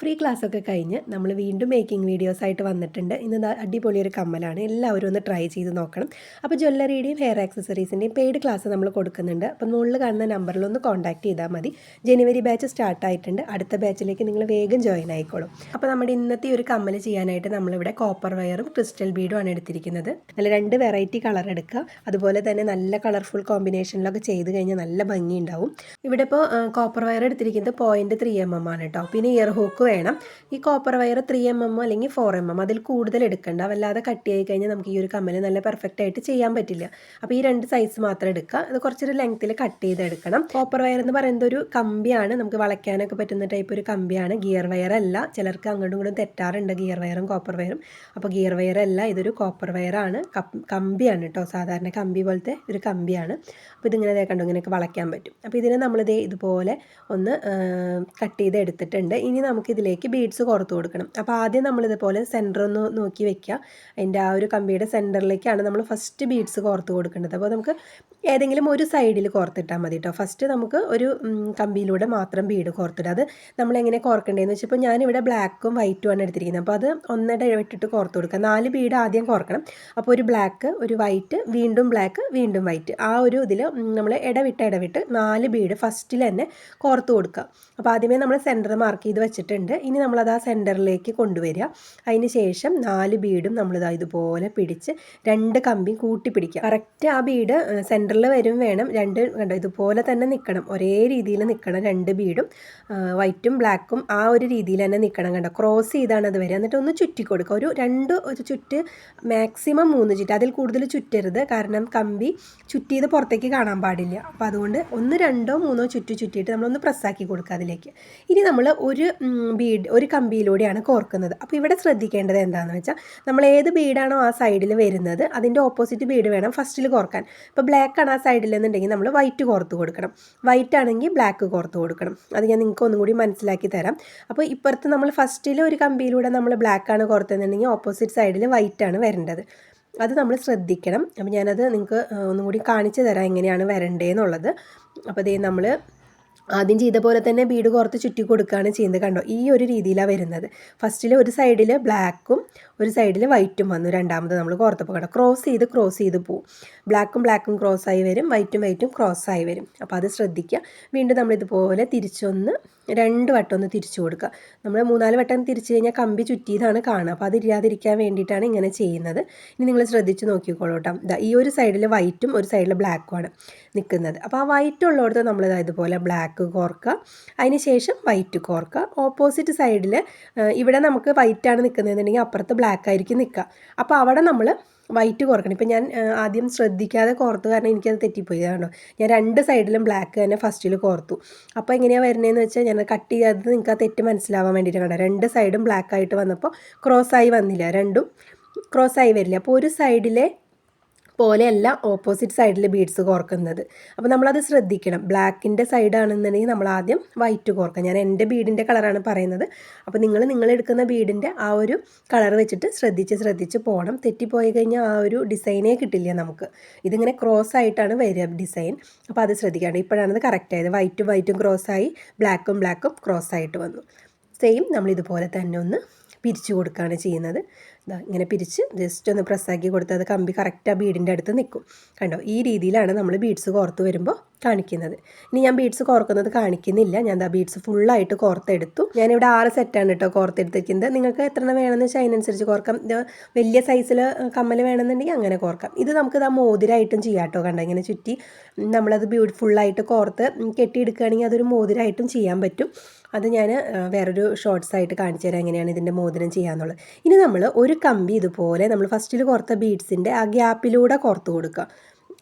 Free class ഒക്കെ കഴിഞ്ഞ് നമ്മൾ വീണ്ടും മേക്കിംഗ് വീഡിയോസ് ആയിട്ട് വന്നിട്ടുണ്ട്. ഇന്ന് അടിപൊളി ഒരു കമ്മലാണ്. എല്ലാവരും ഒന്ന് ട്രൈ ചെയ്ത് നോക്കണം. അപ്പോൾ ജ്വല്ലറിയുടെയും ഹെയർ ആക്സസറീസിന്റെയും പെയ്ഡ് ക്ലാസ് നമ്മൾ കൊടുക്കുന്നുണ്ട്. അപ്പോൾ മുകളിൽ കാണുന്ന നമ്പറിൽ ഒന്ന് കോൺടാക്ട് ചെയ്താൽ മതി. ജനുവരി ബാച്ച് സ്റ്റാർട്ട് ആയിട്ടുണ്ട് അടുത്ത ബാച്ചിലേക്ക് നിങ്ങൾ വേഗം ജോയിൻ ആയിക്കോളും. അപ്പോൾ നമ്മുടെ ഇന്നത്തെ ഒരു കമ്മൽ ചെയ്യാനായിട്ട് നമ്മളിവിടെ കോപ്പർ വയറും ക്രിസ്റ്റൽ ബീഡും ആണ് എടുത്തിരിക്കുന്നത്. നല്ല രണ്ട് വെറൈറ്റി കളർ എടുക്കുക. അതുപോലെ തന്നെ നല്ല കളർഫുൾ കോമ്പിനേഷനിലൊക്കെ ചെയ്ത് കഴിഞ്ഞാൽ നല്ല ഭംഗി ഉണ്ടാവും ഇവിടെ ഇപ്പോൾ കോപ്പർ വയർ എടുത്തിരിക്കുന്നത് പോയിന്റ് ത്രീ എം എം ആണ് കേട്ടോ പിന്നെ ഇയർ ഹൂക്ക് വേണം. ഈ copper wire three M M അല്ലെങ്കിൽ ഫോർ എം എം അതിൽ കൂടുതൽ എടുക്കേണ്ട. വല്ലാതെ കട്ടിയായി കഴിഞ്ഞാൽ നമുക്ക് ഈ ഒരു കമ്മൽ നല്ല പെർഫെക്റ്റ് ആയിട്ട് ചെയ്യാൻ പറ്റില്ല. അപ്പോൾ ഈ രണ്ട് സൈസ് മാത്രം എടുക്കുക. അത് കുറച്ചൊരു ലെങ്ത്തിൽ കട്ട് ചെയ്ത് എടുക്കണം. കോപ്പർ വയർ എന്ന് പറയുന്നത് ഒരു കമ്പിയാണ്. നമുക്ക് വളയ്ക്കാനൊക്കെ പറ്റുന്ന ടൈപ്പ് ഒരു കമ്പിയാണ്. ഗിയർ വയർ അല്ല. ചിലർക്ക് അങ്ങോട്ടും ഇങ്ങോട്ടും തെറ്റാറുണ്ട് ഗിയർ വയറും കോപ്പർ വയറും അപ്പോൾ ഗിയർ വയർ അല്ല ഇതൊരു കോപ്പർ വയറാണ് കമ്പിയാണ് കേട്ടോ. സാധാരണ കമ്പി പോലത്തെ ഒരു കമ്പിയാണ്. അപ്പോൾ ഇതിങ്ങനെ കണ്ടു ഇങ്ങനെയൊക്കെ വളയ്ക്കാൻ പറ്റും. അപ്പോൾ ഇതിനെ നമ്മളിത് ഇതുപോലെ ഒന്ന് കട്ട് ചെയ്ത് എടുത്തിട്ടുണ്ട്. ഇനി നമുക്ക് ഇതിലേക്ക് ബീഡ്സ് കോർത്ത് കൊടുക്കണം. അപ്പോൾ ആദ്യം നമ്മളിതുപോലെ സെന്റർ ഒന്ന് നോക്കി വെക്കുക അതിന്റെ ആ ഒരു കമ്പിയുടെ സെന്ററിലേക്കാണ് നമ്മൾ ഫസ്റ്റ് ബീഡ്സ് കോർത്ത് കൊടുക്കേണ്ടത്. അപ്പോൾ നമുക്ക് ഏതെങ്കിലും ഒരു സൈഡിൽ കോർത്തിട്ടാൽ മതി കേട്ടോ ഫസ്റ്റ് നമുക്ക് ഒരു കമ്പിയിലൂടെ മാത്രം ബീഡ് കോർത്തിടുക. അത് നമ്മളെങ്ങനെ കോർക്കേണ്ടതെന്ന് വെച്ചപ്പോൾ ഞാനിവിടെ ബ്ലാക്കും വൈറ്റും ആണ് എടുത്തിരിക്കുന്നത്. അപ്പോൾ അത് ഒന്നിട ഇട്ടിട്ട് കോർത്ത് കൊടുക്കുക. നാല് ബീഡ് ആദ്യം കോർക്കണം. അപ്പോൾ ഒരു ബ്ലാക്ക് ഒരു വൈറ്റ് വീണ്ടും ബ്ലാക്ക് വീണ്ടും വൈറ്റ് ആ ഒരു ഇതിൽ നമ്മൾ ഇടവിട്ട് ഇടവിട്ട് നാല് ബീഡ് ഫസ്റ്റിൽ തന്നെ കോർത്ത് കൊടുക്കുക. അപ്പോൾ ആദ്യമേ നമ്മൾ സെന്റർ മാർക്ക് ചെയ്ത് വെച്ചിട്ടുണ്ട്. ഇനി നമ്മളത് ആ സെന്ററിലേക്ക് കൊണ്ടുവരിക. അതിന് ശേഷം നാല് ബീഡും നമ്മളിതാ ഇതുപോലെ പിടിച്ച് രണ്ട് കമ്പി കൂട്ടി പിടിക്കുക കറക്റ്റ് ആ ബീഡ് സെന്ററിൽ വരും വേണം. രണ്ട് കണ്ടോ ഇതുപോലെ തന്നെ നിൽക്കണം ഒരേ രീതിയിൽ നിൽക്കണം രണ്ട് ബീഡും. വൈറ്റും ബ്ലാക്കും ആ ഒരു രീതിയിൽ തന്നെ നിൽക്കണം കണ്ടോ. ക്രോസ് ചെയ്താണ് അത് വരിക. എന്നിട്ട് ഒന്ന് ചുറ്റി കൊടുക്കുക. ഒരു രണ്ട് ഒരു ചുറ്റ് മാക്സിമം മൂന്ന് ചുറ്റ്. അതിൽ കൂടുതൽ ചുറ്റരുത്. കാരണം കമ്പി ചുറ്റിയത് പുറത്തേക്ക് കാണാൻ പാടില്ല. അപ്പോൾ അതുകൊണ്ട് ഒന്ന് രണ്ടോ മൂന്നോ ചുറ്റി ചുറ്റിയിട്ട് നമ്മളൊന്ന് പ്രസ്സാക്കി കൊടുക്കുക അതിലേക്ക്. ഇനി നമ്മൾ ഒരു ബീഡ് ഒരു കമ്പിയിലൂടെയാണ് കോർക്കുന്നത്. അപ്പോൾ ഇവിടെ ശ്രദ്ധിക്കേണ്ടത് എന്താണെന്ന് വെച്ചാൽ നമ്മൾ ഏത് ബീഡാണോ ആ സൈഡിൽ വരുന്നത് അതിന്റെ ഓപ്പോസിറ്റ് ബീഡ് വേണം ഫസ്റ്റിൽ കോർക്കാൻ. ഇപ്പോൾ ബ്ലാക്ക് ആണ് ആ സൈഡിൽ എന്നുണ്ടെങ്കിൽ നമ്മൾ വൈറ്റ് കോർത്ത് കൊടുക്കണം. വൈറ്റ് ആണെങ്കിൽ ബ്ലാക്ക് കോർത്ത് കൊടുക്കണം. അത് ഞാൻ നിങ്ങൾക്ക് ഒന്നും കൂടി മനസ്സിലാക്കി തരാം. അപ്പോൾ ഇപ്പുറത്ത് നമ്മൾ ഫസ്റ്റിൽ ഒരു കമ്പിയിലൂടെ നമ്മൾ ബ്ലാക്ക് ആണ് കോർത്തുന്നുണ്ടെങ്കിൽ ഓപ്പോസിറ്റ് സൈഡിൽ വൈറ്റ് ആണ് വരേണ്ടത്. അത് നമ്മൾ ശ്രദ്ധിക്കണം. അപ്പോൾ ഞാനത് നിങ്ങൾക്ക് ഒന്നും കൂടി കാണിച്ചു തരാം എങ്ങനെയാണ് വരണ്ടേന്നുള്ളത്. അപ്പോൾ ഇതേ നമ്മൾ ആദ്യം ചെയ്ത പോലെ തന്നെ ബീഡ് കോർത്ത് ചുറ്റി കൊടുക്കുകയാണ് ചെയ്യുന്നത്. കണ്ടോ? ഈ ഒരു രീതിയിലാണ് വരുന്നത്. ഫസ്റ്റിൽ ഒരു സൈഡിൽ ബ്ലാക്കും ഒരു സൈഡിൽ വൈറ്റും വന്നു. രണ്ടാമത് നമ്മൾ കോർത്തപ്പോൾ കണ്ടോ? ക്രോസ് ചെയ്ത് ക്രോസ് ചെയ്ത് പോവും. ബ്ലാക്കും ബ്ലാക്കും ക്രോസ് ആയി വരും. വൈറ്റും വൈറ്റും ക്രോസ് ആയി വരും. അപ്പോൾ അത് ശ്രദ്ധിക്കുക വീണ്ടും നമ്മളിതുപോലെ തിരിച്ചൊന്ന് രണ്ട് വട്ടം ഒന്ന് തിരിച്ചു കൊടുക്കുക. നമ്മൾ മൂന്നാൽ വട്ടം തിരിച്ചു കഴിഞ്ഞാൽ കമ്പി ചുറ്റിയതാണ് കാണുക. അപ്പോൾ അതില്ലാതിരിക്കാൻ വേണ്ടിയിട്ടാണ് ഇങ്ങനെ ചെയ്യുന്നത്. ഇനി നിങ്ങൾ ശ്രദ്ധിച്ച് നോക്കിക്കോളൂ കേട്ടോ ഈ ഒരു സൈഡിൽ വൈറ്റും ഒരു സൈഡിൽ ബ്ലാക്കുമാണ് നിൽക്കുന്നത്. അപ്പോൾ ആ വൈറ്റ് ഉള്ളിടത്ത് നമ്മൾ ഇതുപോലെ ബ്ലാക്ക് കോർക്കുക. അതിന് ശേഷം വൈറ്റ് കോർക്കുക. ഓപ്പോസിറ്റ് സൈഡിൽ ഇവിടെ നമുക്ക് വൈറ്റാണ് നിൽക്കുന്നതെന്നുണ്ടെങ്കിൽ അപ്പുറത്ത് ബ്ലാക്ക് ആയിരിക്കും നിൽക്കുക. അപ്പോൾ അവിടെ നമ്മൾ വൈറ്റ് കോർക്കണം ഇപ്പം ഞാൻ ആദ്യം ശ്രദ്ധിക്കാതെ കോർത്തു കാരണം എനിക്കത് തെറ്റിപ്പോയി. കണ്ടോ? ഞാൻ രണ്ട് സൈഡിലും ബ്ലാക്ക് തന്നെ ഫസ്റ്റിൽ കോർത്തു. അപ്പോൾ എങ്ങനെയാണ് വരുന്നതെന്ന് വെച്ചാൽ ഞാൻ കട്ട് ചെയ്യാതെ നിങ്ങൾക്ക് ആ തെറ്റ് മനസ്സിലാവാൻ വേണ്ടിയിട്ട് കണ്ടോ രണ്ട് സൈഡും ബ്ലാക്ക് ആയിട്ട് വന്നപ്പോൾ ക്രോസ് ആയി വന്നില്ല. രണ്ടും ക്രോസ് ആയി വരില്ല. അപ്പോൾ ഒരു സൈഡിലെ പോലെയല്ല ഓപ്പോസിറ്റ് സൈഡിൽ ബീഡ്സ് കോർക്കുന്നത്. അപ്പോൾ നമ്മളത് ശ്രദ്ധിക്കണം. ബ്ലാക്കിന്റെ സൈഡാണെന്നുണ്ടെങ്കിൽ നമ്മൾ ആദ്യം വൈറ്റ് കോർക്കാം ഞാൻ എന്റെ ബീഡിന്റെ കളറാണ് പറയുന്നത്. അപ്പോൾ നിങ്ങൾ നിങ്ങൾ എടുക്കുന്ന ബീഡിന്റെ ആ ഒരു കളർ വെച്ചിട്ട് ശ്രദ്ധിച്ച് ശ്രദ്ധിച്ച് പോകണം തെറ്റിപ്പോയി കഴിഞ്ഞാൽ ആ ഒരു ഡിസൈനേ കിട്ടില്ല നമുക്ക്. ഇതിങ്ങനെ ക്രോസ് ആയിട്ടാണ് വരിക ഡിസൈൻ അപ്പോൾ അത് ശ്രദ്ധിക്കണം ഇപ്പോഴാണ് കറക്റ്റ് ആയത്. വൈറ്റും വൈറ്റും ക്രോസ് ആയി. ബ്ലാക്കും ബ്ലാക്കും ക്രോസ് ആയിട്ട് വന്നു. സെയിം നമ്മളിതുപോലെ തന്നെ ഒന്ന് പിരിച്ചു കൊടുക്കുകയാണ് ചെയ്യുന്നത്. ഇങ്ങനെ പിരിച്ച് ജസ്റ്റ് ഒന്ന് പ്രസ്സാക്കി കൊടുത്താൽ അത് കമ്പി കറക്റ്റ് ആ ബീഡിന്റെ അടുത്ത് നിൽക്കും കണ്ടോ? ഈ രീതിയിലാണ് നമ്മൾ ബീഡ്സ് കോർത്ത് വരുമ്പോൾ കാണിക്കുന്നത്. ഇനി ഞാൻ ബീഡ്സ് കോർക്കുന്നത് കാണിക്കുന്നില്ല. ഞാൻ ആ ബീഡ്സ് ഫുള്ളായിട്ട് കോർത്തെടുത്തു. ഞാനിവിടെ ആറ് സെറ്റാണ് കേട്ടോ കോർത്തെടുത്തിരിക്കുന്നത്. നിങ്ങൾക്ക് എത്ര വേണമെന്ന് വെച്ചാൽ അതിനനുസരിച്ച് കോർക്കാം. വലിയ സൈസിൽ കമ്മൽ വേണമെന്നുണ്ടെങ്കിൽ അങ്ങനെ കോർക്കാം. ഇത് നമുക്ക് ആ മോതിരായിട്ടും ചെയ്യാം കേട്ടോ കണ്ടോ? ഇങ്ങനെ ചുറ്റി നമ്മളത് ബ്യൂട്ടിഫുള്ളായിട്ട് കോർത്ത് കെട്ടിയെടുക്കുകയാണെങ്കിൽ അതൊരു മോതിരായിട്ടും ചെയ്യാൻ പറ്റും. അത് ഞാൻ വേറൊരു ഷോർട്സ് ആയിട്ട് കാണിച്ചു തരാം എങ്ങനെയാണ് ഇതിന്റെ മോതിരം ചെയ്യാന്നുള്ളത്. ഇനി നമ്മൾ ഒരു കമ്പി ഇതുപോലെ നമ്മൾ ഫസ്റ്റിൽ കോർത്ത ബീഡ്സിന്റെ ആ ഗ്യാപ്പിലൂടെ കോർത്ത് കൊടുക്കുക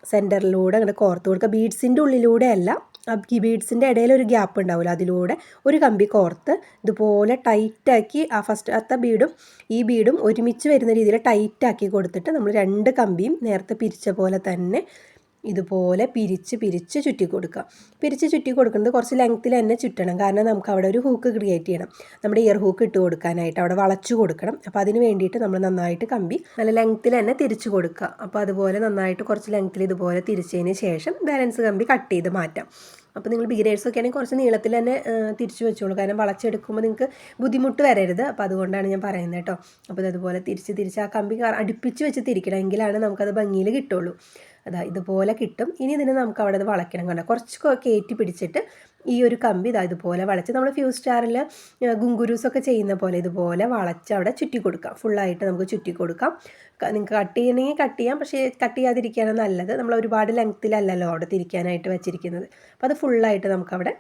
സെന്ററിലൂടെ അങ്ങനെ കോർത്ത് കൊടുക്കുക ബീഡ്സിന്റെ ഉള്ളിലൂടെ അല്ല ഈ ബീഡ്സിന്റെ ഇടയിൽ ഒരു ഗ്യാപ്പ് ഉണ്ടാവില്ല അതിലൂടെ ഒരു കമ്പി കോർത്ത് ഇതുപോലെ ടൈറ്റാക്കി ആ ഫസ്റ്റ് അത്ത ബീഡും ഈ ബീഡും ഒരുമിച്ച് വരുന്ന രീതിയിൽ ടൈറ്റാക്കി കൊടുത്തിട്ട് നമ്മൾ രണ്ട് കമ്പിയും നേരത്തെ പിരിച്ച പോലെ തന്നെ ഇതുപോലെ പിരിച്ച് പിരിച്ച് ചുറ്റി കൊടുക്കുക. പിരിച്ച് ചുറ്റി കൊടുക്കുന്നത് കുറച്ച് ലെങ്ത്തിൽ തന്നെ ചുറ്റണം. കാരണം നമുക്ക് അവിടെ ഒരു ഹൂക്ക് ക്രിയേറ്റ് ചെയ്യണം. നമ്മുടെ ഇയർ ഹൂക്ക് ഇട്ട് കൊടുക്കാനായിട്ട് അവിടെ വളച്ചു കൊടുക്കണം. അപ്പോൾ അതിന് വേണ്ടിയിട്ട് നമ്മൾ നന്നായിട്ട് കമ്പി നല്ല ലെങ്ത്തിൽ തന്നെ തിരിച്ചു കൊടുക്കുക. അപ്പോൾ അതുപോലെ നന്നായിട്ട് കുറച്ച് ലെങ്ത്തിൽ ഇതുപോലെ തിരിച്ചതിന് ശേഷം ബാലൻസ് കമ്പി കട്ട് ചെയ്ത് മാറ്റാം. അപ്പോൾ നിങ്ങൾ ബിഗിനേഴ്സ് ഒക്കെ ആണെങ്കിൽ കുറച്ച് നീളത്തിൽ തന്നെ തിരിച്ചു വെച്ചോളൂ. കാരണം വളച്ചെടുക്കുമ്പോൾ നിങ്ങൾക്ക് ബുദ്ധിമുട്ട് വരരുത്. അപ്പോൾ അതുകൊണ്ടാണ് ഞാൻ പറയുന്നത് കേട്ടോ. അപ്പോൾ അതുപോലെ തിരിച്ച് തിരിച്ച് ആ കമ്പി അടുപ്പിച്ച് വെച്ച് തിരിക്കണം എങ്കിലാണ് നമുക്കത് ഭംഗിയിൽ കിട്ടുള്ളൂ. അതാ ഇതുപോലെ കിട്ടും. ഇനി ഇതിനെ നമുക്ക് അവിടെ അത് വളയ്ക്കണം കണ്ടോ? കുറച്ച് കയറ്റി പിടിച്ചിട്ട് ഈ ഒരു കമ്പി ഇതാ ഇതുപോലെ വളച്ച് നമ്മൾ ഫ്യൂ സ്റ്റാറിൽ ഗുങ്കുരൂസൊക്കെ ചെയ്യുന്ന പോലെ ഇതുപോലെ വളച്ച് അവിടെ ചുറ്റി കൊടുക്കാം. ഫുള്ളായിട്ട് നമുക്ക് ചുറ്റി കൊടുക്കാം. നിങ്ങൾക്ക് കട്ട് ചെയ്യണമെങ്കിൽ കട്ട് ചെയ്യാം. പക്ഷേ കട്ട് ചെയ്യാതിരിക്കുകയാണ് നല്ലത്. നമ്മൾ ഒരുപാട് ലെങ്ത്തിലല്ലല്ലോ അവിടെ തിരിക്കാനായിട്ട് വെച്ചിരിക്കുന്നത്. അപ്പോൾ അത് ഫുള്ളായിട്ട് നമുക്കവിടെ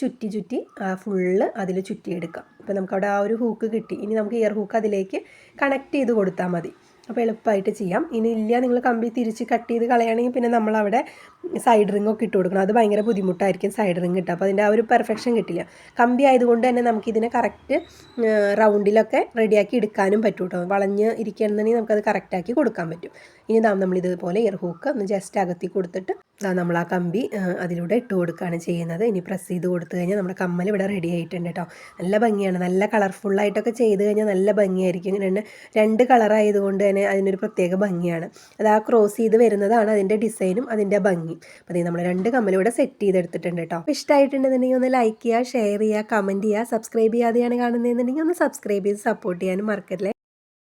ചുറ്റി ചുറ്റി ഫുള്ള് അതിൽ ചുറ്റിയെടുക്കാം. അപ്പോൾ നമുക്കവിടെ ആ ഒരു ഹൂക്ക് കിട്ടി. ഇനി നമുക്ക് ഇയർ ഹൂക്ക് അതിലേക്ക് കണക്ട് ചെയ്ത് കൊടുത്താൽ മതി. അപ്പോൾ എളുപ്പമായിട്ട് ചെയ്യാം. ഇനി ഇല്ല നിങ്ങൾ കമ്പി തിരിച്ച് കട്ട് ചെയ്ത് കളയുകയാണെങ്കിൽ പിന്നെ നമ്മളവിടെ സൈഡ് റിംഗ് ഒക്കെ ഇട്ട് കൊടുക്കണം. അത് ഭയങ്കര ബുദ്ധിമുട്ടായിരിക്കും സൈഡ് റിംഗ് ഇട്ട്. അപ്പോൾ അതിന്റെ ആ ഒരു പെർഫെക്ഷൻ കിട്ടില്ല. കമ്പി ആയതുകൊണ്ട് തന്നെ നമുക്കിതിനെ കറക്റ്റ് റൗണ്ടിലൊക്കെ റെഡിയാക്കി എടുക്കാനും പറ്റും കേട്ടോ വളഞ്ഞ് ഇരിക്കുകയാണെന്നുണ്ടെങ്കിൽ നമുക്കത് കറക്റ്റാക്കി കൊടുക്കാൻ പറ്റും. ഇനി നാം നമ്മൾ ഇതുപോലെ ഇയർ ഹൂക്ക് ഒന്ന് ജസ്റ്റ് അകത്തി കൊടുത്തിട്ട് ദാ നമ്മൾ ആ കമ്പി അതിലൂടെ ഇട്ട് കൊടുക്കുകയാണ് ചെയ്യുന്നത്. ഇനി പ്രസ് ചെയ്ത് കൊടുത്തു കഴിഞ്ഞാൽ നമ്മുടെ കമ്മൽ ഇവിടെ റെഡി ആയിട്ടുണ്ട് കേട്ടോ നല്ല ഭംഗിയാണ്. നല്ല കളർഫുള്ളായിട്ടൊക്കെ ചെയ്ത് കഴിഞ്ഞാൽ നല്ല ഭംഗിയായിരിക്കും. രണ്ട് രണ്ട് കളറായതുകൊണ്ട് തന്നെ അതിനൊരു പ്രത്യേക ഭംഗിയാണ്. അത് ആ ക്രോസ് ചെയ്ത് വരുന്നതാണ് അതിന്റെ ഡിസൈനും അതിന്റെ ഭംഗി അപ്പോൾ നമ്മൾ രണ്ട് കമ്മൽ ഇവിടെ സെറ്റ് ചെയ്തെടുത്തിട്ടുണ്ട് കേട്ടോ അപ്പോൾ ഇഷ്ടമായിട്ടുണ്ടെന്നുണ്ടെങ്കിൽ ഒന്ന് ലൈക്ക് ചെയ്യുക ഷെയർ ചെയ്യുക കമന്റ് ചെയ്യുക സബ്സ്ക്രൈബ് ചെയ്യാതെയാണ് കാണുന്നതെന്നുണ്ടെങ്കിൽ ഒന്ന് സബ്സ്ക്രൈബ് ചെയ്ത് സപ്പോർട്ട് ചെയ്യാനും മറക്കല്ലേ